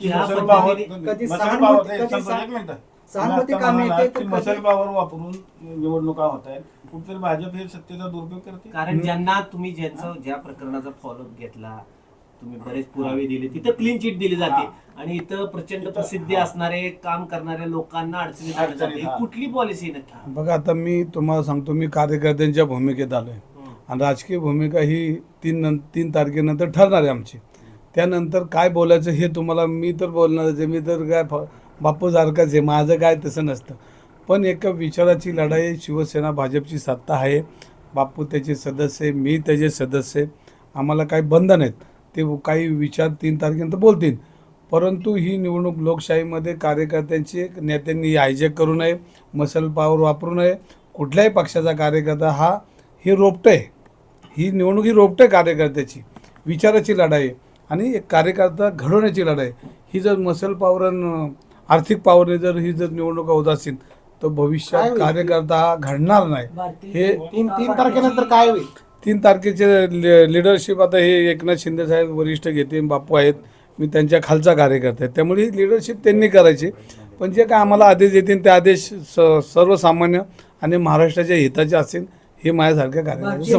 की या मसल पद्धतीने पावर कधी मसल सहानुभूती- पावर कधी एक संपलं, सहा- एक मिनिट सहानुभूती तुम्ही आता कामी म्हणालात येते की तर मसल कधी- पावर वापरून निवडणुका होत आहेत. कुठेतरी भाजप हे सत्तेचा दुरुपयोग करते. कारण ज्यांना तुम्ही ज्यांचं ज्या प्रकरणाचा फॉलोअप घेतला तुम्ही बरेच पुरावे दिले. तिथं क्लीन चिट दिली जाते. आणि इथं प्रचंड इथं- प्रसिद्धी असणारे काम करणाऱ्या लोकांना अडचणीत आणलं जाते. अडचणीत, ही. हा. कुठली पॉलिसी नक्की बघा आता मी तुम्हाला सांगतो मी कार्यकर्त्यांच्या भूमिकेत आलो आहे हम्म. आणि राजकीय भूमिका ही तीन नं तीन तारखेनंतर ठरणार आहे आमची. त्यानंतर काय बोलायचं हे तुम्हाला मी तर बोलणारच आहे मी तर काय फ- बापू आहे माझं काय तसं नसतं. पण एका विचाराची लढाई शिवसेना भाजपची सत्ता आहे. बापू त्याचे सदस्य मी त्याचे सदस्य आम्हाला काही बंधन आहेत. ते काही विचार तीन तारखेनंतर बोलतील. परंतु ही निवडणूक लोकशाहीमध्ये कार्यकर्त्यांची नेत्यांनी हायजॅक करू नये मसल पावर वापरू नये. कुठल्याही पक्षाचा कार्यकर्ता हा हे रोपटं. आहे ही निवडणूक ही रोपटं आहे कार्यकर्त्याची. विचाराची लढाई आहे. आणि एक कार्यकर्ता घडवण्याची लढाई. ही जर मसल पावर आर्थिक पावरने जर ही जर निवडणुका होत असतील तर भविष्यात? कार्यकर्ता हा घडणार नाही. हे तीन तीन तारखेनंतर काय होईल? तीन तारखेचे लिडरशिप आता हे एकनाथ शिंदे साहेब वरिष्ठ घेते बापू आहेत. मी त्यांच्या खालचा कार्यकर्ता आहे. त्यामुळे ही लिडरशिप त्यांनी करायची. पण जे काय आम्हाला आदेश येतील ते आदेश स सर्वसामान्य आणि महाराष्ट्राच्या हिताचे असतील हे माझ्यासारख्या कार्यकर्ते